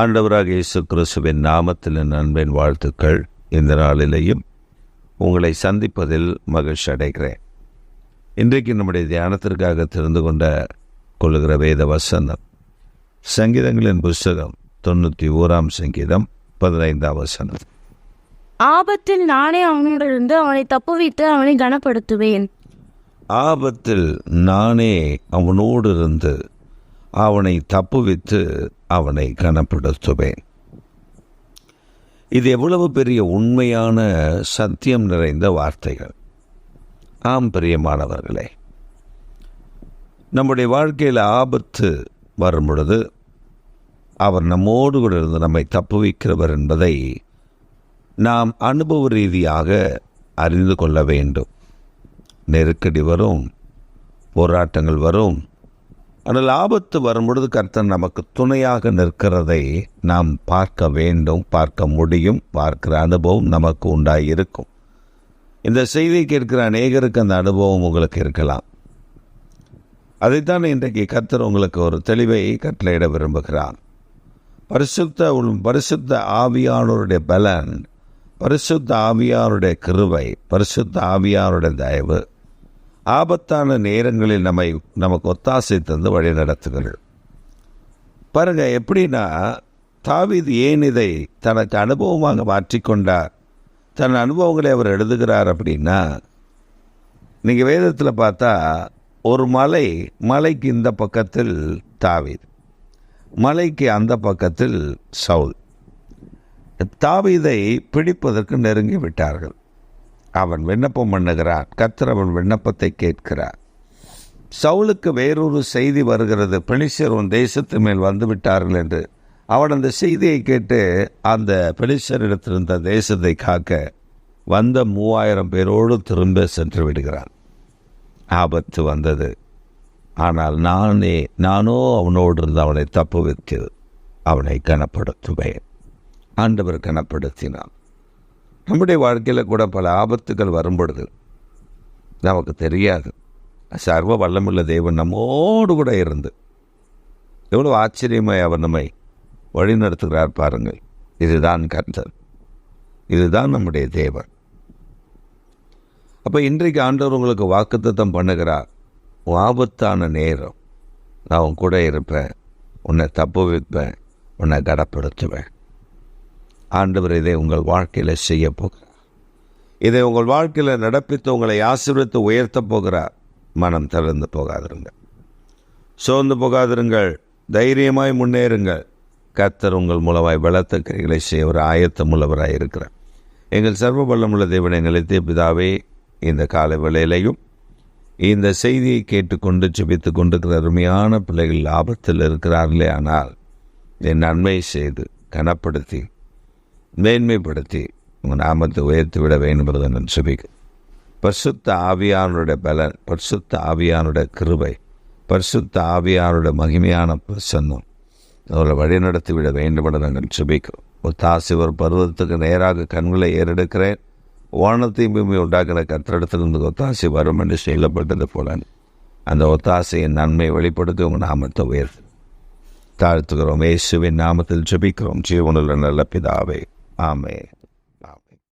ஆண்டவராக இயேசு கிறிஸ்துவின் நாமத்தில் அன்பின் வாழ்த்துக்கள். இந்த நாளிலேயும் உங்களை சந்திப்பதில் மகிழ்ச்சி அடைகிறேன். இன்றைக்கு நம்முடைய தியானத்திற்காக தெரிந்து கொண்ட கொள்ளுகிற வேத வசனம் சங்கீதங்களின் புஸ்தகம் தொண்ணூற்றி ஓராம் சங்கீதம் பதினைந்தாம் வசனம். ஆபத்தில் நானே அவனிடமிருந்து அவனை தப்புவித்து அவனை கனப்படுத்துவேன். ஆபத்தில் நானே அவனோடு இருந்து அவனை தப்புவித்து அவனை கனப்படுத்துவேன். இது எவ்வளவு பெரிய உண்மையான சத்தியம் நிறைந்த வார்த்தைகள். ஆம் பிரியமானவர்களே. நம்முடைய வாழ்க்கையில் ஆபத்து வரும் பொழுது அவர் நம்மோடு கூட இருந்து நம்மை தப்புவிக்கிறவர் என்பதை நாம் அனுபவ ரீதியாக அறிந்து கொள்ள வேண்டும். நெருக்கடி வரும் போராட்டங்கள் வரும் ஆனால் ஆபத்து வரும்பொழுது கர்த்தர் நமக்கு துணையாக நிற்கிறதை நாம் பார்க்க வேண்டும் பார்க்க முடியும் பார்க்கிற அனுபவம் நமக்கு உண்டாயிருக்கும். இந்த செய்தியை கேட்கிற அநேகருக்கு அந்த அனுபவம் உங்களுக்கு இருக்கலாம். அதைத்தான் இன்றைக்கு கர்த்தர் உங்களுக்கு ஒரு தெளிவை கட்டளையிட விரும்புகிறார். பரிசுத்த பரிசுத்த ஆவியானோருடைய பலன் பரிசுத்த ஆவியாருடைய கிருவை பரிசுத்த ஆவியாருடைய தயவு ஆபத்தான நேரங்களில் நம்மை நமக்கு ஒத்தாசை தந்து வழி நடத்துகிறது பாருங்கள் எப்படின்னா தாவீது ஏன் இதை தனக்கு அனுபவமாக மாற்றிக்கொண்டார்? தன் அனுபவங்களை அவர் எழுதுகிறார் அப்படின்னா நீங்கள் வேதத்தில் பார்த்தா ஒரு மலை மலைக்கு இந்த பக்கத்தில் தாவீது மலைக்கு அந்த பக்கத்தில் சவுல். தாவீதை பிடிப்பதற்கு நெருங்கி விட்டார்கள். அவன் விண்ணப்பம் பண்ணுகிறான். கத்தர் அவன் விண்ணப்பத்தை கேட்கிறார். சவுலுக்கு வேறொரு செய்தி வருகிறது. பெலிசர் உன் தேசத்து மேல் வந்து விட்டார்கள் என்று. அவன் அந்த செய்தியை கேட்டு அந்த பெலிசரிடத்திருந்த தேசத்தை காக்க வந்த மூவாயிரம் பேரோடு திரும்ப சென்று விடுகிறான். ஆபத்து வந்தது. ஆனால் நானே நானோ அவனோடு இருந்து அவனை தப்புவித்து அவனை கனப்படுத்துவேன். ஆண்டவர் கனப்படுத்தினான் நம்முடைய வாழ்க்கையில் கூட பல ஆபத்துகள் வரும்பொழுது நமக்கு தெரியாது. சர்வ வல்லமுள்ள தேவன் நம்மோடு கூட இருந்து எவ்வளோ ஆச்சரியமாய் அவர் நம்மை வழிநடத்துகிறார் பாருங்கள். இதுதான் கர்த்தர். இதுதான் நம்முடைய தேவன். அப்போ இன்றைக்கு ஆண்டவர் உங்களுக்கு வாக்குத்தத்தம் பண்ணுகிறார். ஆபத்தான நேரம். நான் உன் கூட இருப்பேன். உன்னை தப்பு வைப்பேன் உன்னை கடப்படுத்துவேன் ஆண்டவர் இதை உங்கள் வாழ்க்கையில் செய்ய போகிறார். இதை உங்கள் வாழ்க்கையில் நடப்பித்து உங்களை ஆசீர்வித்து உயர்த்தப் போகிறார். மனம் தளர்ந்து போகாதிருங்க சோர்ந்து போகாதிருங்கள். தைரியமாய் முன்னேறுங்கள். கத்தர் உங்கள் மூலமாய் பலத்த கைகளை செய்ய ஒரு ஆயத்தம் உள்ளவராய் இருக்கிறார். எங்கள் சர்வ பலமுள்ள தேவனை நிலைத்திய பிதாவே இந்த கால வேளையிலையும் இந்த செய்தியை கேட்டுக்கொண்டு ஜெபித்து கொண்டிருக்கிற அருமையான பிள்ளைகள் ஆபத்தில் இருக்கிறார்களே ஆனால் என் நன்மை செய்து கனப்படுத்தி மேன்மைப்படுத்தி உங்கள் நாமத்தை உயர்த்தி விட வேண்டும் என்பதை நான் சுபிக்கிறேன் பரிசுத்த ஆவியானுடைய பலன் பரிசுத்த ஆவியானுடைய கிருபை பரிசுத்த ஆவியானுடைய மகிமையான பிரசன்னம் அவரை வழிநடத்தி விட வேண்டும் என நாங்கள் சுபிக்கிறோம் ஒத்தாசி ஒரு பருவத்துக்கு நேராக கண்களை ஏறெடுக்கிறேன். வானத்தையும் பூமி உண்டாக்கிற கத்திரிடத்திலிருந்து ஒத்தாசி வரும் என்று சொல்லப்பட்டது போல அந்த ஒத்தாசையின் நன்மை வெளிப்படுத்தி உங்கள் நாமத்தை உயர்த்து. தாழ்த்துகிறோம். இயேசுவின் நாமத்தில் ஜபிக்கிறோம். ஜீவனில் நல்ல பிதாவே ஆமே